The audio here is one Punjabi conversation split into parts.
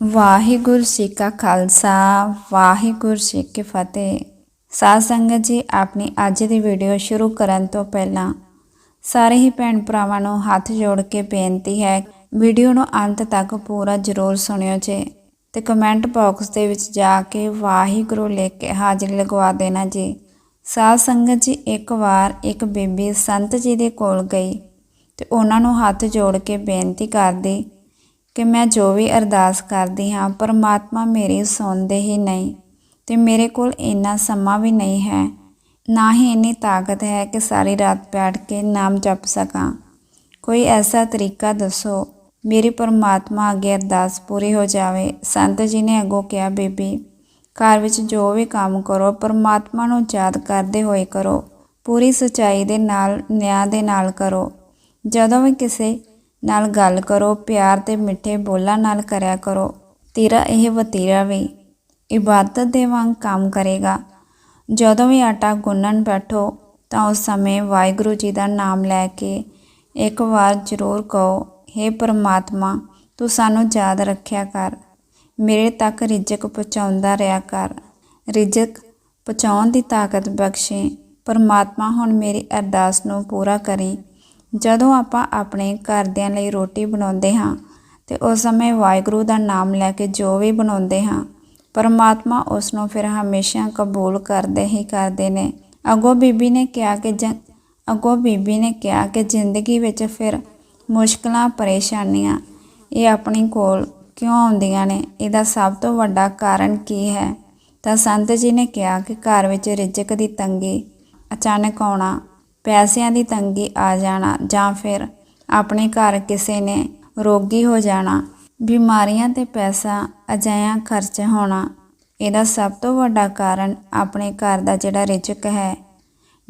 ਵਾਹਿਗੁਰੂ ਜੀ ਕਾ ਖਾਲਸਾ, ਵਾਹਿਗੁਰੂ ਜੀ ਕੀ ਫਤਿਹ। ਸਾਧ ਸੰਗਤ ਜੀ, ਆਪਣੀ ਅੱਜ ਦੀ ਵੀਡੀਓ ਸ਼ੁਰੂ ਕਰਨ ਤੋਂ ਪਹਿਲਾਂ ਸਾਰੇ ਹੀ ਭੈਣ ਭਰਾਵਾਂ ਨੂੰ ਹੱਥ ਜੋੜ ਕੇ ਬੇਨਤੀ ਹੈ ਵੀਡੀਓ ਨੂੰ ਅੰਤ ਤੱਕ ਪੂਰਾ ਜ਼ਰੂਰ ਸੁਣਿਓ ਜੀ ਤੇ ਕਮੈਂਟ ਬਾਕਸ ਦੇ ਵਿੱਚ ਜਾ ਕੇ ਵਾਹਿਗੁਰੂ ਲਿਖ ਕੇ ਹਾਜ਼ਰੀ ਲਗਵਾ ਦੇਣਾ ਜੀ। ਸਾਧ ਸੰਗਤ ਜੀ, ਇੱਕ ਵਾਰ ਇੱਕ ਬੀਬੀ ਸੰਤ ਜੀ ਦੇ ਕੋਲ ਗਈ ਤੇ ਉਹਨਾਂ ਨੂੰ ਹੱਥ ਜੋੜ ਕੇ ਬੇਨਤੀ ਕਰਦੀ ਕਿ ਮੈਂ ਜੋ ਵੀ ਅਰਦਾਸ ਕਰਦੀ ਹਾਂ, ਪਰਮਾਤਮਾ ਮੇਰੀ ਸੁਣਦੇ ਹੀ ਨਹੀਂ ਤੇ ਮੇਰੇ ਕੋਲ ਇੰਨਾ ਸਮਾਂ ਵੀ ਨਹੀਂ ਹੈ, ਨਾ ਹੀ ਇੰਨੀ ਤਾਕਤ ਹੈ ਕਿ ਸਾਰੀ ਰਾਤ ਬੈਠ ਕੇ ਨਾਮ ਜਪ ਸਕਾਂ। ਕੋਈ ਐਸਾ ਤਰੀਕਾ ਦੱਸੋ, ਮੇਰੀ ਪਰਮਾਤਮਾ ਅੱਗੇ ਅਰਦਾਸ ਪੂਰੀ ਹੋ ਜਾਵੇ। ਸੰਤ ਜੀ ਨੇ ਅੱਗੋਂ ਕਿਹਾ, ਬੀਬੀ, ਘਰ ਵਿੱਚ ਜੋ ਵੀ ਕੰਮ ਕਰੋ, ਪਰਮਾਤਮਾ ਨੂੰ ਯਾਦ ਕਰਦੇ ਹੋਏ ਕਰੋ। ਪੂਰੀ ਸਚਾਈ ਦੇ ਨਾਲ, ਨਿਆਂ ਦੇ ਨਾਲ ਕਰੋ। ਜਦੋਂ ਵੀ ਕਿਸੇ ਨਾਲ ਗੱਲ ਕਰੋ, ਪਿਆਰ ਤੇ ਮਿੱਠੇ ਬੋਲਾਂ ਨਾਲ ਕਰਿਆ ਕਰੋ। ਤੇਰਾ ਇਹ ਵਤੀਰਾ ਵੀ ਇਬਾਦਤ ਦੇ ਵਾਂਗ ਕੰਮ ਕਰੇਗਾ। ਜਦੋਂ ਵੀ ਆਟਾ ਗੁੰਨਣ ਬੈਠੋ, ਤਾਂ ਉਸ ਸਮੇਂ ਵਾਹਿਗੁਰੂ ਜੀ ਦਾ ਨਾਮ ਲੈ ਕੇ ਇੱਕ ਵਾਰ ਜ਼ਰੂਰ ਕਹੋ हे ਪਰਮਾਤਮਾ, ਤੂੰ ਸਾਨੂੰ ਯਾਦ ਰੱਖਿਆ ਕਰ। ਮੇਰੇ ਤੱਕ ਰਿਜ਼ਕ ਪਹੁੰਚਾਉਂਦਾ ਰਿਹਾ ਕਰ। ਰਿਜ਼ਕ ਪਹੁੰਚਾਉਣ ਦੀ ਤਾਕਤ ਬਖਸ਼ੇ। ਪਰਮਾਤਮਾ ਹੁਣ ਮੇਰੀ ਅਰਦਾਸ ਨੂੰ ਪੂਰਾ ਕਰੇ। ਜਦੋਂ ਆਪਾਂ ਆਪਣੇ ਘਰਦਿਆਂ ਲਈ ਰੋਟੀ ਬਣਾਉਂਦੇ ਹਾਂ ਤੇ ਉਸ ਸਮੇਂ ਵਾਹਿਗੁਰੂ ਦਾ ਨਾਮ ਲੈ ਕੇ ਜੋ ਵੀ ਬਣਾਉਂਦੇ ਹਾਂ, ਪਰਮਾਤਮਾ ਉਸ ਨੂੰ ਫਿਰ ਹਮੇਸ਼ਾ ਕਬੂਲ ਕਰਦੇ ਹੀ ਕਰਦੇ ਨੇ। ਅਗੋ ਬੀਬੀ ਨੇ ਕਿਹਾ ਕਿ ਅਗੋ ਬੀਬੀ ਨੇ ਕਿਹਾ ਕਿ ਜ਼ਿੰਦਗੀ ਵਿੱਚ ਫਿਰ ਮੁਸ਼ਕਲਾਂ, ਪਰੇਸ਼ਾਨੀਆਂ ਇਹ ਆਪਣੀ ਕੋਲ ਕਿਉਂ ਆਉਂਦੀਆਂ ਨੇ? ਇਹਦਾ ਸਭ ਤੋਂ ਵੱਡਾ ਕਾਰਨ ਕੀ ਹੈ? ਤਾਂ ਸੰਤ ਜੀ ਨੇ ਕਿਹਾ ਕਿ ਘਰ ਵਿੱਚ ਰਿਜ਼ਕ ਦੀ ਤੰਗੀ ਅਚਾਨਕ ਆਉਣਾ ਪੈਸਿਆਂ ਦੀ ਤੰਗੀ ਆ ਜਾਣਾ ਜਾਂ ਫਿਰ ਆਪਣੇ ਘਰ ਕਿਸੇ ਨੇ ਰੋਗੀ ਹੋ ਜਾਣਾ, ਬਿਮਾਰੀਆਂ ਤੇ ਪੈਸਾ ਅਜਾਇਆ ਖਰਚ ਹੋਣਾ, ਇਹਦਾ ਸਭ ਤੋਂ ਵੱਡਾ ਕਾਰਨ ਆਪਣੇ ਘਰ ਦਾ ਜਿਹੜਾ ਰਿਜ਼ਕ ਹੈ।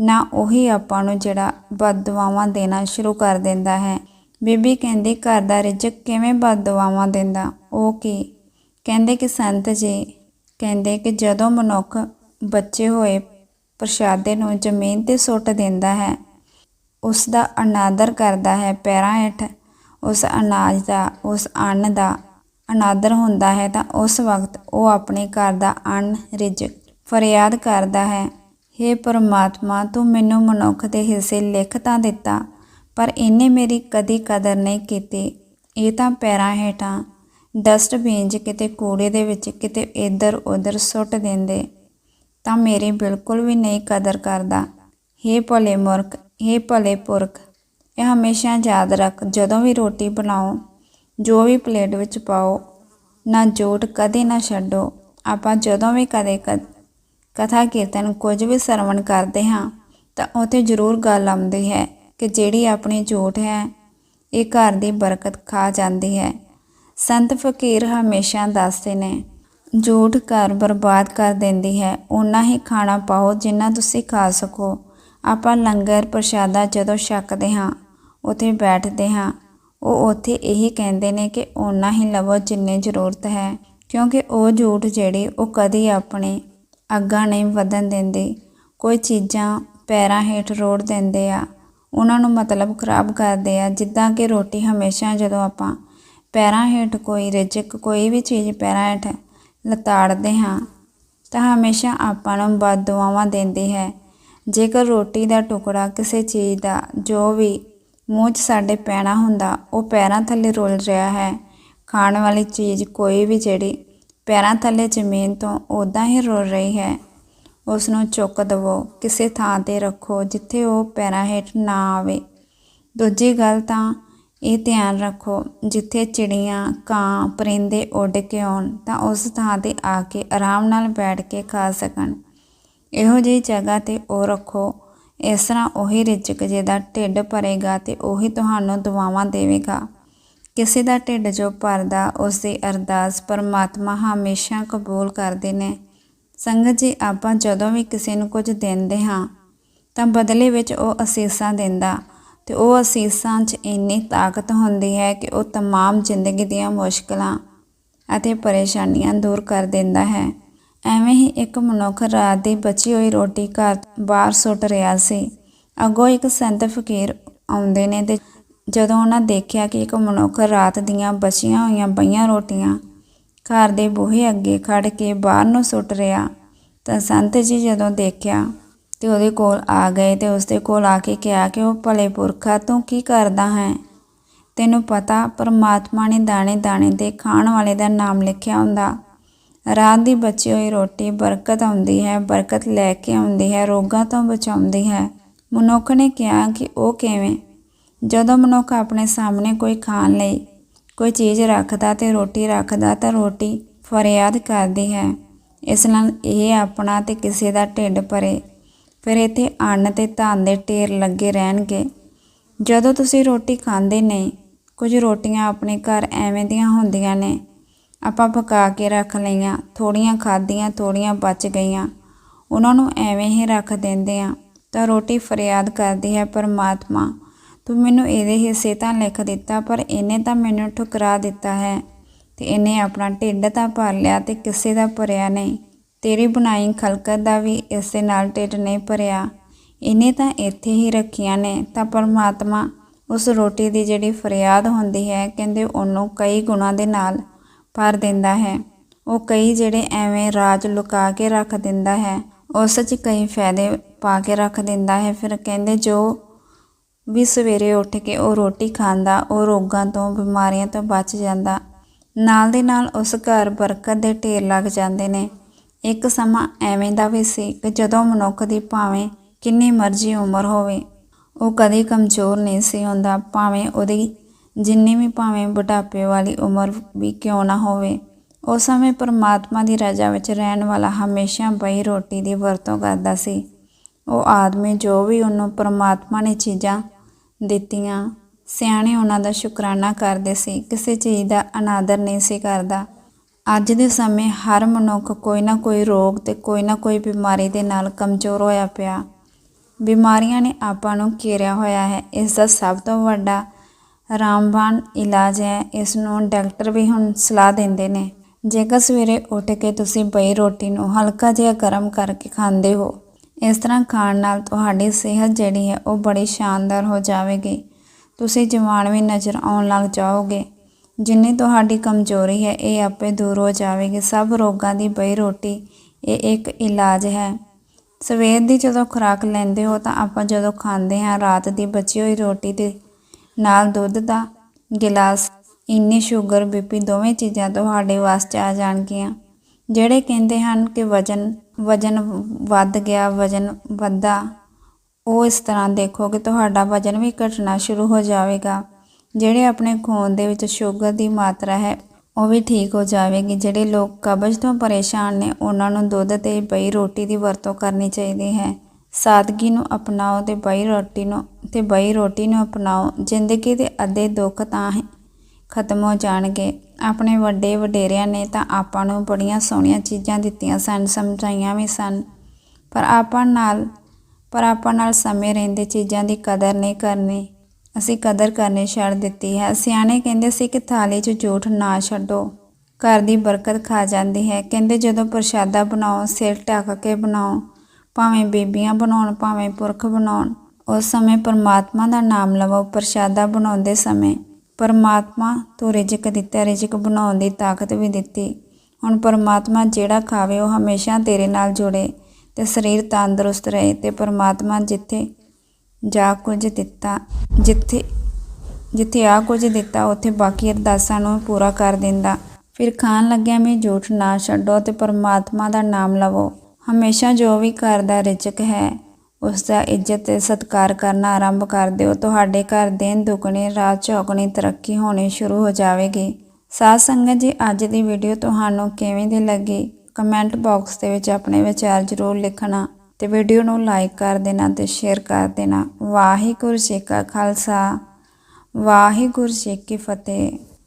ਨਾ ਉਹੀ ਆਪਾਂ ਨੂੰ ਜਿਹੜਾ ਬਦਦੁਆਵਾਂ ਦੇਣਾ ਸ਼ੁਰੂ ਕਰ ਦਿੰਦਾ ਹੈ। ਬੀਬੀ ਕਹਿੰਦੀ, ਘਰ ਦਾ ਰਿਜ਼ਕ ਕਿਵੇਂ ਬਦਦੁਆਵਾਂ ਦਿੰਦਾ? ਉਹ ਕੀ? ਕਹਿੰਦੇ ਕਿ ਸੰਤ ਜੀ, ਕਹਿੰਦੇ ਕਿ ਜਦੋਂ ਮਨੁੱਖ ਬੱਚੇ ਹੋਏ ਪ੍ਰਸ਼ਾਦੇ ਨੂੰ ਜ਼ਮੀਨ ਤੇ ਸੁੱਟ ਦਿੰਦਾ ਹੈ। ਉਸ ਦਾ ਅਨਾਦਰ ਕਰਦਾ ਹੈ। ਪੈਰਾਂ ਹੇਠ ਉਸ ਅਨਾਜ ਦਾ, ਉਸ ਅੰਨ ਦਾ ਅਨਾਦਰ ਹੁੰਦਾ ਹੈ ਤਾਂ ਉਸ ਵਕਤ ਉਹ ਆਪਣੇ ਘਰ ਦਾ ਅੰਨ ਰਿਜਕ ਫਰਿਆਦ ਕਰਦਾ ਹੈ। हे ਪਰਮਾਤਮਾ, ਤੂੰ ਮੈਨੂੰ ਮਨੁੱਖ ਦੇ ਹਿੱਸੇ ਲਿਖ ਤਾਂ ਦਿੱਤਾ, ਪਰ ਇਹਨੇ ਮੇਰੀ ਕਦੀ ਕਦਰ ਨਹੀਂ ਕੀਤੀ। ਇਹ ਤਾਂ ਪੈਰਾਂ ਹੇਠਾਂ ਡਸਟਬਿਨ 'ਚ ਕਿਤੇ ਕੂੜੇ ਦੇ ਵਿੱਚ ਕਿਤੇ ਇੱਧਰ ਉੱਧਰ ਸੁੱਟ ਦਿੰਦੇ। ਤਾਂ ਮੇਰੀ ਬਿਲਕੁਲ ਵੀ ਨਹੀਂ ਕਦਰ ਕਰਦਾ। हे ਭਲੇ ਮੁਰਖ हे ਭਲੇ ਪੁਰਖ, ਇਹ ਹਮੇਸ਼ਾ ਯਾਦ ਰੱਖ, ਜਦੋਂ ਵੀ ਰੋਟੀ ਬਣਾਓ, ਜੋ ਵੀ ਪਲੇਟ ਵਿੱਚ ਪਾਓ, ਨਾ ਜੋਟ ਕਦੇ ਨਾ ਛੱਡੋ। ਆਪਾਂ ਜਦੋਂ ਵੀ ਕਦੇ ਕਥਾ ਕੀਰਤਨ ਕੁਝ ਵੀ ਸਰਵਣ ਕਰਦੇ ਹਾਂ, ਤਾਂ ਉਥੇ ਜ਼ਰੂਰ ਗੱਲ ਆਉਂਦੀ ਹੈ ਕਿ ਜਿਹੜੀ ਆਪਣੀ ਝੂਠ ਹੈ, ਇਹ ਘਰ ਦੀ ਬਰਕਤ ਖਾ ਜਾਂਦੀ ਹੈ। ਸੰਤ ਫਕੀਰ ਹਮੇਸ਼ਾ ਦੱਸਦੇ ਨੇ ਜੂਠ ਘਰ ਬਰਬਾਦ ਕਰ ਦਿੰਦੀ ਹੈ। ਉਨਾ ਹੀ ਖਾਣਾ ਪਾਓ ਜਿੰਨਾ ਤੁਸੀਂ ਖਾ ਸਕੋ। ਆਪਾਂ ਲੰਗਰ ਪ੍ਰਸ਼ਾਦਾ ਜਦੋਂ ਛਕਦੇ ਹਾਂ, ਉੱਥੇ ਬੈਠਦੇ ਹਾਂ, ਉਹ ਉੱਥੇ ਇਹੀ ਕਹਿੰਦੇ ਨੇ ਕਿ ਉਨਾ ਹੀ ਲਵੋ ਜਿੰਨੇ ਜ਼ਰੂਰਤ ਹੈ, ਕਿਉਂਕਿ ਉਹ ਜੂਠ ਜਿਹੜੇ ਉਹ ਕਦੇ ਆਪਣੇ ਅੱਗਾ ਨਹੀਂ ਵਧਣ ਦਿੰਦੇ। ਕੋਈ ਚੀਜ਼ਾਂ ਪੈਰਾਂ ਹੇਠ ਰੋੜ ਦਿੰਦੇ ਆ, ਉਹਨਾਂ ਨੂੰ ਮਤਲਬ ਖਰਾਬ ਕਰਦੇ ਆ, ਜਿੱਦਾਂ ਕਿ ਰੋਟੀ ਹਮੇਸ਼ਾ ਜਦੋਂ ਆਪਾਂ ਪੈਰਾਂ ਹੇਠ ਕੋਈ ਰਿਜਕ ਕੋਈ ਵੀ ਚੀਜ਼ ਪੈਰਾਂ ਹੇਠ ਲਤਾੜਦੇ ਹਾਂ, ਤਾਂ ਹਮੇਸ਼ਾ ਆਪਾਂ ਨੂੰ ਬਦਦੁਆਵਾਂ ਦਿੰਦੀ ਹੈ। ਜੇਕਰ ਰੋਟੀ ਦਾ ਟੁਕੜਾ ਕਿਸੇ ਚੀਜ਼ ਦਾ, ਜੋ ਵੀ ਮੂੰਹ 'ਚ ਸਾਡੇ ਪੈਣਾ ਹੁੰਦਾ, ਉਹ ਪੈਰਾਂ ਥੱਲੇ ਰੁਲ ਰਿਹਾ ਹੈ, ਖਾਣ ਵਾਲੀ ਚੀਜ਼ ਕੋਈ ਵੀ ਜਿਹੜੀ ਪੈਰਾਂ ਥੱਲੇ ਜ਼ਮੀਨ ਤੋਂ ਉਦਾਂ ਹੀ ਰੁਲ ਰਹੀ ਹੈ ਉਸ ਨੂੰ ਚੁੱਕ ਦਵੋ, ਕਿਸੇ ਥਾਂ ਤੇ ਰੱਖੋ ਜਿੱਥੇ ਉਹ ਪੈਰਾਂ ਹੇਠ ਨਾ ਆਵੇ। ਦੂਜੀ ਗੱਲ ਤਾਂ ਇਹ ਧਿਆਨ ਰੱਖੋ, ਜਿੱਥੇ ਚਿੜੀਆਂ, ਕਾਂ, ਪਰਿੰਦੇ ਉੱਡ ਕੇ ਆਉਣ, ਤਾਂ ਉਸ ਥਾਂ ਤੇ ਆ ਕੇ ਆਰਾਮ ਨਾਲ ਬੈਠ ਕੇ ਖਾ ਸਕਣ। ਇਹੋ ਜਿਹੀ ਜਗ੍ਹਾ ਤੇ ਉਹ ਰੱਖੋ। ਇਸ ਤਰ੍ਹਾਂ ਉਹੀ ਰਿਜ਼ਕ ਜਿਹਦਾ ਢਿੱਡ ਭਰੇਗਾ ਤੇ ਉਹੀ ਤੁਹਾਨੂੰ ਦੁਆਵਾਂ ਦੇਵੇਗਾ। ਕਿਸੇ ਦਾ ਢਿੱਡ ਜੋ ਭਰਦਾ ਉਸ ਦੀ ਅਰਦਾਸ ਪਰਮਾਤਮਾ ਹਮੇਸ਼ਾ ਕਬੂਲ ਕਰਦੇ ਨੇ। ਸੰਗਤ ਜੀ, ਆਪਾਂ ਜਦੋਂ ਵੀ ਕਿਸੇ ਨੂੰ ਕੁਝ ਦਿੰਦੇ ਹਾਂ, ਤਾਂ ਬਦਲੇ ਵਿੱਚ ਉਹ ਅਸੀਸਾਂ ਦਿੰਦਾ। ਤੇ ਉਹ ਅਸੀਸਾਂ 'ਚ ਇੰਨੀ ਤਾਕਤ ਹੁੰਦੀ ਹੈ ਕਿ ਉਹ तमाम ਜ਼ਿੰਦਗੀ ਦੀਆਂ ਮੁਸ਼ਕਲਾਂ ਅਤੇ ਪਰੇਸ਼ਾਨੀਆਂ ਦੂਰ ਕਰ ਦਿੰਦਾ ਹੈ ਐਵੇਂ ਹੀ ਇੱਕ ਮਨੁੱਖ ਰਾਤ ਦੀ ਬਚੀ ਹੋਈ ਰੋਟੀ ਘਰ ਬਾਹਰ ਸੁੱਟ ਰਿਹਾ ਸੀ ਅੱਗੋਂ ਇੱਕ ਸੰਤ ਫਕੀਰ ਆਉਂਦੇ ਨੇ ਤੇ ਜਦੋਂ ਉਹਨਾਂ ਦੇਖਿਆ ਕਿ ਇੱਕ ਮਨੁੱਖ ਰਾਤ ਦੀਆਂ ਬਚੀਆਂ ਹੋਈਆਂ ਬਈਆਂ ਰੋਟੀਆਂ ਘਰ ਦੇ ਬੂਹੇ ਅੱਗੇ ਖੜ ਕੇ ਬਾਹਰ ਨੂੰ ਸੁੱਟ ਰਿਹਾ ਤਾਂ ਸੰਤ ਜੀ ਜਦੋਂ ਦੇਖਿਆ ਤੇ ਉਹਦੇ ਕੋਲ ਆ ਗਏ ਤੇ ਉਸਦੇ ਕੋਲ ਆ ਕੇ ਕਿਹਾ ਕਿ ਉਹ ਭਲੇ ਪੁਰਖਾ, ਤੂੰ ਕੀ ਕਰਦਾ ਹੈ? ਤੈਨੂੰ ਪਤਾ ਪਰਮਾਤਮਾ ਨੇ ਦਾਣੇ ਦਾਣੇ ਤੇ ਖਾਣ ਵਾਲੇ ਦਾ ਨਾਮ ਲਿਖਿਆ ਹੁੰਦਾ। ਰਾਤ ਦੀ ਬਚੀ ਹੋਈ ਰੋਟੀ ਬਰਕਤ ਆਉਂਦੀ ਹੈ, ਬਰਕਤ ਲੈ ਕੇ ਆਉਂਦੀ ਹੈ, ਰੋਗਾਂ ਤੋਂ ਬਚਾਉਂਦੀ ਹੈ। ਮਨੁੱਖ ਨੇ ਕਿਹਾ ਕਿ ਉਹ ਕਿਵੇਂ? ਜਦੋਂ ਮਨੁੱਖ ਆਪਣੇ ਸਾਹਮਣੇ ਕੋਈ ਖਾਣ ਲਈ ਕੋਈ ਚੀਜ਼ ਰੱਖਦਾ ਤੇ ਰੋਟੀ ਰੱਖਦਾ ਤਾਂ ਰੋਟੀ ਫਰਿਆਦ ਕਰਦੀ ਹੈ। ਇਸ ਨਾਲ ਇਹ ਆਪਣਾ ਤੇ ਕਿਸੇ ਦਾ ਢਿੱਡ ਭਰੇ। ਫਿਰ ਇੱਥੇ ਅੰਨ ਤੇ ਧਨ ਦੇ ਢੇਰ ਲੱਗੇ ਰਹਿਣਗੇ। ਜਦੋਂ ਤੁਸੀਂ ਰੋਟੀ ਖਾਂਦੇ ਨਹੀਂ ਕੁਝ ਰੋਟੀਆਂ ਆਪਣੇ ਘਰ ਐਵੇਂ ਦੀਆਂ ਹੁੰਦੀਆਂ ਨੇ, ਆਪਾਂ ਪਕਾ ਕੇ ਰੱਖ ਲਈਆਂ ਥੋੜੀਆਂ ਖਾਧੀਆਂ ਥੋੜੀਆਂ ਬਚ ਗਈਆਂ, ਉਹਨਾਂ ਨੂੰ ਐਵੇਂ ਹੀ ਰੱਖ ਦਿੰਦੇ ਆ ਤਾਂ ਰੋਟੀ ਫਰਿਆਦ ਕਰਦੀ ਹੈ ਪਰਮਾਤਮਾ, ਤੂੰ ਮੈਨੂੰ ਇਹਦੇ ਹਿੱਸੇ ਤਾਂ ਲਿਖ ਦਿੱਤਾ, ਪਰ ਇਹਨੇ ਤਾਂ ਮੈਨੂੰ ਠੁਕਰਾ ਦਿੱਤਾ ਹੈ, ਤੇ ਇਹਨੇ ਆਪਣਾ ਢਿੱਡ ਤਾਂ ਭਰ ਲਿਆ ਤੇ ਕਿਸੇ ਦਾ ਭਰਿਆ ਨਹੀਂ। ਤੇਰੀ ਬਣਾਈ ਖਲਕਤ ਦਾ ਵੀ ਇਸੇ ਨਾਲ ਢਿੱਡ ਨਹੀਂ ਭਰਿਆ। ਇਹਨੇ ਤਾਂ ਇੱਥੇ ਹੀ ਰੱਖੀਆਂ ਨੇ। ਤਾਂ ਪਰਮਾਤਮਾ ਉਸ ਰੋਟੀ ਦੀ ਜਿਹੜੀ ਫਰਿਆਦ ਹੁੰਦੀ ਹੈ, ਕਹਿੰਦੇ ਉਹਨੂੰ ਕਈ ਗੁਣਾ ਦੇ ਨਾਲ ਭਰ ਦਿੰਦਾ ਹੈ। ਉਹ ਕਈ ਜਿਹੜੇ ਐਵੇਂ ਰਾਜ ਲੁਕਾ ਕੇ ਰੱਖ ਦਿੰਦਾ ਹੈ, ਉਸ 'ਚ ਕਈ ਫਾਇਦੇ ਪਾ ਕੇ ਰੱਖ ਦਿੰਦਾ ਹੈ। ਫਿਰ ਕਹਿੰਦੇ ਜੋ ਵੀ ਸਵੇਰੇ ਉੱਠ ਕੇ ਉਹ ਰੋਟੀ ਖਾਂਦਾ, ਉਹ ਰੋਗਾਂ ਤੋਂ, ਬਿਮਾਰੀਆਂ ਤੋਂ ਬਚ ਜਾਂਦਾ। ਨਾਲ ਦੇ ਨਾਲ ਉਸ ਘਰ ਬਰਕਤ ਦੇ ਢੇਰ ਲੱਗ ਜਾਂਦੇ ਨੇ। ਇੱਕ ਸਮਾਂ ਐਵੇਂ ਦਾ ਵੀ ਸੀ ਕਿ ਜਦੋਂ ਮਨੁੱਖ ਦੀ ਭਾਵੇਂ ਕਿੰਨੀ ਮਰਜ਼ੀ ਉਮਰ ਹੋਵੇ, ਉਹ ਕਦੇ ਕਮਜ਼ੋਰ ਨਹੀਂ ਸੀ ਹੁੰਦਾ, ਭਾਵੇਂ ਉਹਦੀ ਜਿੰਨੀ ਵੀ ਭਾਵੇਂ ਬੁਢਾਪੇ ਵਾਲੀ ਉਮਰ ਵੀ ਕਿਉਂ ਨਾ ਹੋਵੇ। ਉਸ ਸਮੇਂ ਪਰਮਾਤਮਾ ਦੀ ਰਜ਼ਾ ਵਿੱਚ ਰਹਿਣ ਵਾਲਾ ਹਮੇਸ਼ਾ ਬਈ ਰੋਟੀ ਦੀ ਵਰਤੋਂ ਕਰਦਾ ਸੀ। ਉਹ ਆਦਮੀ ਜੋ ਵੀ ਉਹਨੂੰ ਪਰਮਾਤਮਾ ਨੇ ਚੀਜ਼ਾਂ ਦਿੱਤੀਆਂ, ਸਿਆਣੇ ਉਹਨਾਂ ਦਾ ਸ਼ੁਕਰਾਨਾ ਕਰਦੇ ਸੀ, ਕਿਸੇ ਚੀਜ਼ ਦਾ ਅਨਾਦਰ ਨਹੀਂ ਸੀ ਕਰਦਾ। ਅੱਜ ਦੇ ਸਮੇਂ ਹਰ ਮਨੁੱਖ ਕੋਈ ਨਾ ਕੋਈ ਰੋਗ ਤੇ ਕੋਈ ਨਾ ਕੋਈ ਬਿਮਾਰੀ ਦੇ ਨਾਲ ਕਮਜ਼ੋਰ ਹੋਇਆ ਪਿਆ। ਬਿਮਾਰੀਆਂ ਨੇ ਆਪਾਂ ਨੂੰ ਘੇਰਿਆ ਹੋਇਆ ਹੈ। ਇਸ ਦਾ ਸਭ ਤੋਂ ਵੱਡਾ ਰਾਮਬਾਣ ਇਲਾਜ ਹੈ। ਇਸ ਨੂੰ ਡਾਕਟਰ ਵੀ ਹੁਣ ਸਲਾਹ ਦਿੰਦੇ ਨੇ। ਜੇਕਰ ਸਵੇਰੇ ਉੱਠ ਕੇ ਤੁਸੀਂ ਪਈ ਰੋਟੀ ਨੂੰ ਹਲਕਾ ਜਿਹਾ ਗਰਮ ਕਰਕੇ ਖਾਂਦੇ ਹੋ, ਇਸ ਤਰ੍ਹਾਂ ਖਾਣ ਨਾਲ ਤੁਹਾਡੀ ਸਿਹਤ ਜਿਹੜੀ ਹੈ ਉਹ ਬੜੀ ਸ਼ਾਨਦਾਰ ਹੋ ਜਾਵੇਗੀ। ਤੁਸੀਂ ਜਵਾਨ ਵੀ ਨਜ਼ਰ ਆਉਣ ਲੱਗ ਜਾਓਗੇ। ਜਿੰਨੀ ਤੁਹਾਡੀ ਕਮਜ਼ੋਰੀ ਹੈ, ਇਹ ਆਪੇ ਦੂਰ ਹੋ ਜਾਵੇਗੀ। ਸਭ ਰੋਗਾਂ ਦੀ ਬਈ ਰੋਟੀ, ਇਹ ਇੱਕ ਇਲਾਜ ਹੈ। ਸਵੇਰ ਦੀ ਜਦੋਂ ਖੁਰਾਕ ਲੈਂਦੇ ਹੋ, ਤਾਂ ਆਪਾਂ ਜਦੋਂ ਖਾਂਦੇ ਹਾਂ, ਰਾਤ ਦੀ ਬਚੀ ਹੋਈ ਰੋਟੀ ਦੇ ਨਾਲ ਦੁੱਧ ਦਾ ਗਿਲਾਸ, ਇੰਨੀ ਸ਼ੂਗਰ ਬੀਪੀ ਦੋਵੇਂ ਚੀਜ਼ਾਂ ਤੁਹਾਡੇ ਵਾਸਤੇ ਆ ਜਾਣਗੀਆਂ। ਜਿਹੜੇ ਕਹਿੰਦੇ ਹਨ ਕਿ ਵਜਨ ਵਜਨ ਵੱਧ ਗਿਆ, ਵਜਨ ਵੱਧਾ ਉਹ ਇਸ ਤਰ੍ਹਾਂ ਦੇਖੋ ਕਿ ਤੁਹਾਡਾ ਵਜਨ ਵੀ ਘਟਣਾ ਸ਼ੁਰੂ ਹੋ ਜਾਵੇਗਾ। ਜਿਹੜੇ ਆਪਣੇ ਖੂਨ ਦੇ ਵਿੱਚ ਸ਼ੂਗਰ ਦੀ ਮਾਤਰਾ ਹੈ, ਉਹ ਵੀ ਠੀਕ ਹੋ ਜਾਵੇਗੀ। ਜਿਹੜੇ ਲੋਕ ਕਬਜ਼ ਤੋਂ ਪਰੇਸ਼ਾਨ ਨੇ, ਉਹਨਾਂ ਨੂੰ ਦੁੱਧ ਤੇ ਬਈ ਰੋਟੀ ਦੀ ਵਰਤੋਂ ਕਰਨੀ ਚਾਹੀਦੀ ਹੈ। ਸਾਦਗੀ ਨੂੰ ਅਪਣਾਓ ਤੇ ਬਈ ਰੋਟੀ ਨੂੰ, ਤੇ ਬਈ ਰੋਟੀ ਨੂੰ ਅਪਣਾਓ। ਜ਼ਿੰਦਗੀ ਦੇ ਅੱਧੇ ਦੁੱਖ ਤਾਂ ਖਤਮ ਹੋ ਜਾਣਗੇ। ਆਪਣੇ ਵੱਡੇ ਵਡੇਰਿਆਂ ਨੇ ਤਾਂ ਆਪਾਂ ਨੂੰ ਬੜੀਆਂ ਸੋਹਣੀਆਂ ਚੀਜ਼ਾਂ ਦਿੱਤੀਆਂ ਸਨ, ਸਮਝਾਈਆਂ ਵੀ ਸਨ। ਪਰ ਆਪਾਂ ਨਾਲ, ਪਰ ਆਪਾਂ ਨਾਲ ਸਮੇਂ ਰਹਿੰਦੇ ਚੀਜ਼ਾਂ ਦੀ ਕਦਰ ਨਹੀਂ ਕਰਨੀ। ਅਸੀਂ ਕਦਰ ਕਰਨੀ ਛੱਡ ਦਿੱਤੀ ਹੈ। ਸਿਆਣੇ ਕਹਿੰਦੇ ਸੀ ਕਿ ਥਾਲੀ 'ਚ ਝੂਠ ਨਾ ਛੱਡੋ। ਘਰ ਦੀ ਬਰਕਤ ਖਾ ਜਾਂਦੀ ਹੈ। ਕਹਿੰਦੇ ਜਦੋਂ ਪ੍ਰਸ਼ਾਦਾ ਬਣਾਓ, ਸਿਰ ਢੱਕ ਕੇ ਬਣਾਓ। ਭਾਵੇਂ ਬੀਬੀਆਂ ਬਣਾਉਣ, ਭਾਵੇਂ ਪੁਰਖ ਬਣਾਉਣ। ਉਸ ਸਮੇਂ ਪਰਮਾਤਮਾ ਦਾ ਨਾਮ ਲਵੋ। ਪ੍ਰਸ਼ਾਦਾ ਬਣਾਉਂਦੇ ਸਮੇਂ ਪਰਮਾਤਮਾ ਤੋਂ ਰਿਜ਼ਕ ਦਿੱਤਾ, ਰਿਜ਼ਕ ਬਣਾਉਣ ਦੀ ਤਾਕਤ ਵੀ ਦਿੱਤੀ। ਹੁਣ ਪਰਮਾਤਮਾ ਜਿਹੜਾ ਖਾਵੇ, ਉਹ ਹਮੇਸ਼ਾ ਤੇਰੇ ਨਾਲ ਜੁੜੇ ਤੇ ਸਰੀਰ ਤੰਦਰੁਸਤ ਰਹੇ ਤੇ ਪਰਮਾਤਮਾ ਜਿੱਥੇ ਜਾ ਕੁਝ ਦਿੱਤਾ, ਜਿੱਥੇ ਜਿੱਥੇ ਆ ਕੁਝ ਦਿੱਤਾ, ਉੱਥੇ ਬਾਕੀ ਅਰਦਾਸਾਂ ਨੂੰ ਪੂਰਾ ਕਰ ਦਿੰਦਾ। ਫਿਰ ਖਾਣ ਲੱਗਿਆ ਵੀ ਝੂਠ ਨਾ ਛੱਡੋ ਤੇ ਪਰਮਾਤਮਾ ਦਾ ਨਾਮ ਲਵੋ। ਹਮੇਸ਼ਾ ਜੋ ਵੀ ਘਰ ਦਾ ਰਿਜ਼ਕ ਹੈ, ਉਸ ਦਾ ਇੱਜ਼ਤ ਤੇ ਸਤਿਕਾਰ ਕਰਨਾ ਆਰੰਭ ਕਰ ਦਿਓ। ਤੁਹਾਡੇ ਘਰ ਦਿਨ ਦੁਗਣੀ, ਰਾਤ ਚੌਗਣੀ ਤਰੱਕੀ ਹੋਣੀ ਸ਼ੁਰੂ ਹੋ ਜਾਵੇਗੀ। ਸਾਧ ਸੰਗਤ ਜੀ, ਅੱਜ ਦੀ ਵੀਡੀਓ ਤੁਹਾਨੂੰ ਕਿਵੇਂ ਦੀ ਲੱਗੀ? ਕਮੈਂਟ ਬਾਕਸ ਦੇ ਵਿੱਚ ਆਪਣੇ ਵਿਚਾਰ ਜ਼ਰੂਰ ਲਿਖਣਾ। ਤੇ ਵੀਡੀਓ ਨੂੰ ਲਾਈਕ ਕਰ ਦੇਣਾ ਤੇ ਸ਼ੇਅਰ ਕਰ ਦੇਣਾ। ਵਾਹਿਗੁਰੂ ਜੀ ਕਾ ਖਾਲਸਾ। ਵਾਹਿਗੁਰੂ ਜੀ ਕੀ ਫਤਿਹ।